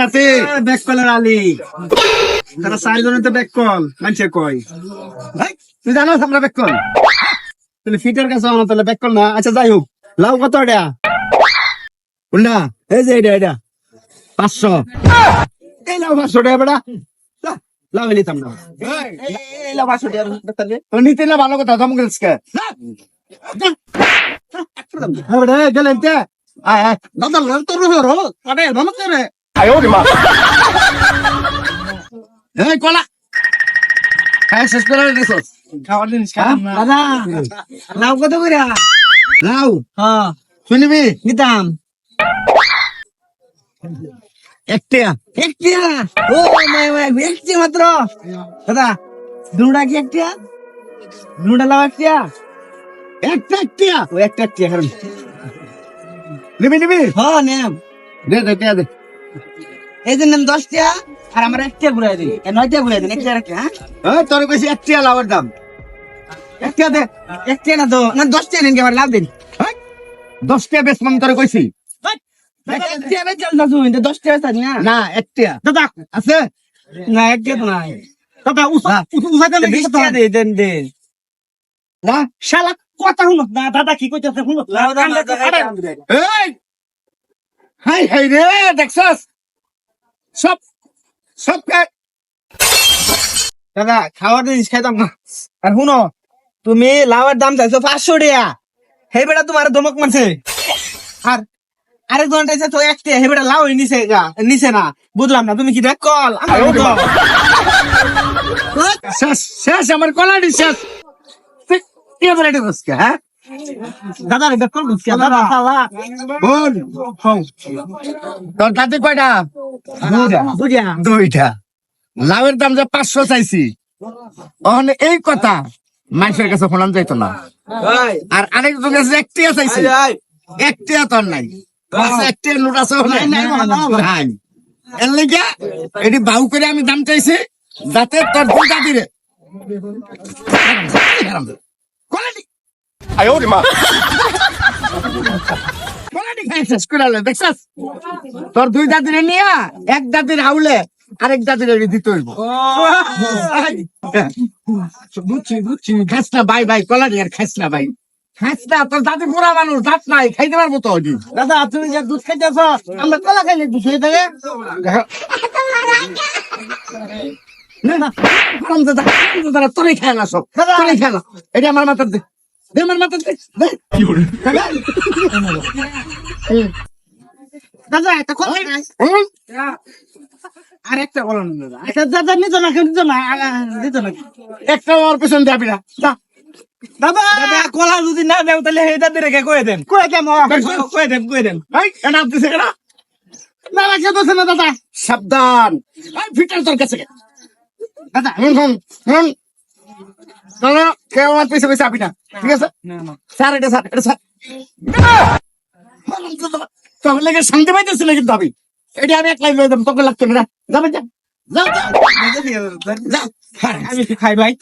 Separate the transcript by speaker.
Speaker 1: নাতি ব্যাক কলের আলি। তারা চারজনে তো ব্যাক কল মানছে কয়। তুই জানো আমরা ব্যাক কল তাহলে ফিটার কাছে আনো, তাহলে ব্যাক কল না। আচ্ছা যাই হোক, লাউ কত এটা? কোনটা এই যে এটা এটা। পাঁচশো। এই লাউ পাঁচশো টাকা বেটা। লাউ নিতাম না। নিতে না, ভালো কথা, ধমক গেলেন তে আয় আয়। দাদা তোর হলো আরে ধমক করে এই কলা। হ্যাঁ শেষ করে দিছস
Speaker 2: খাওয়ার জিনিস
Speaker 1: দাদা লাউ কত করে? লাউ?
Speaker 2: হ্যাঁ।
Speaker 1: শুনবি?
Speaker 2: নিতাম।
Speaker 1: একটা
Speaker 2: একটিয়া? ও মাই মাই একটি মাত্র। দাদা দুটা কি একটিয়া? দুটা লাভ একটিয়া?
Speaker 1: একটা একটা
Speaker 2: ও একটা
Speaker 1: নিবি নিবি
Speaker 2: হ্যাঁ নেম
Speaker 1: দে দে দে দে
Speaker 2: এই যে নেম দশটিয়া আর আমার একটিয়া ঘুরাই দিন এ নয়টিয়া ঘুরাই দিন হ্যাঁ
Speaker 1: হ্যাঁ তোর কইছি একটা লাউয়ের দাম একটা দে
Speaker 2: একটিয়া না তো না দশটিয়া নিন আমার লাভ দিন
Speaker 1: হ্যাঁ? দশটা বেশ আমি তোর কইছি
Speaker 2: দাদু এটা না
Speaker 1: না একটা
Speaker 2: দাদা
Speaker 1: আছে
Speaker 2: না একটিয়া তো নাই
Speaker 1: দাদা উসা উসা দেন
Speaker 2: দে দেন দেন
Speaker 1: না
Speaker 2: শালা কথা শুনো না দাদা কি কইতাছে শুনো
Speaker 1: এই! হাই হাই রে দেখছস? সব সব
Speaker 2: দাদা খাওয়ার জিনিস খাইতাম না। আর শুনো তুমি লাউয়ের দাম চাইছো পাঁচশো টাকা। হে বেটা তোমার ধমক মারছে। আর আরেক জন চাইছে তো একটা হে বেটা লাউ নিছে নিছে না। বুঝলাম না তুমি কি দেখ কল।
Speaker 1: শেষ শেষ আমার কলাডি শেষ। কি বলে এটা বসকে হ্যাঁ?
Speaker 2: দাদা রে দেখ কল দাদা। শালা
Speaker 1: বল। তোর তাতে কয়টা?
Speaker 2: বুঝিয়া
Speaker 1: দুইটা? লাউয়ের দাম যে পাঁচশো চাইছি। ওখানে এই কথা মানুষের কাছে ফোনান যাইতো না। আর আরেকজন কাছে একটিয়া চাইছি। একটিয়া তোর নাই। একটিয়া নোট আছে নাই এর লেগে এটি বাউ করে আমি দাম চাইছি। যাতে তোর দুই দাদিরে কলাডি খাই শেষ করে আলো, দেখছস? তোর দুই দাদিরে নিয়া এক দাদির হাউলে আরেক দাদিরে দিতে হইব। বুঝছি বুঝছি। খাস না ভাই ভাই কলাডি আর খাস না ভাই খাস না তোর দাদি বুড়া মানুষ দাঁত নাই খাইতে পারব তো
Speaker 2: দাদা তুমি যে দুধ খাইতেছ আমরা কলা খাইলে দুধ হয়ে থাকে
Speaker 1: না না খায় না সব তোরই খায় না এটা আমার মাথার দে দে
Speaker 2: দাদা একটা কথা? আর একটা বলো না দাদা। একটা দাদা নিত না কেউ নিত না নিত না।
Speaker 1: একটা ওর পেছন যাবি না যা।
Speaker 2: দাদা! দাদা কলা যদি না দেও তাহলে হে দাদি রেখে কয়ে দেন। কয়ে দেন কয়ে দেন কয়ে দেন।
Speaker 1: এই, এটা দিছে কেনা না দাদা? সাবধান। এই, ফিটার তোর কাছে গে। দাদা হুন চলো কেউ আমার পেছনে পেছনে আবি না ঠিক আছে স্যার এটা স্যার এটা স্যার তখন লেগে শান্তি পাইতেছিল কিন্তু আমি এটা আমি এক লাইন লয়ে দেবো তোকে লাগতো না যাবে যা যাও
Speaker 2: আমি খাই ভাই।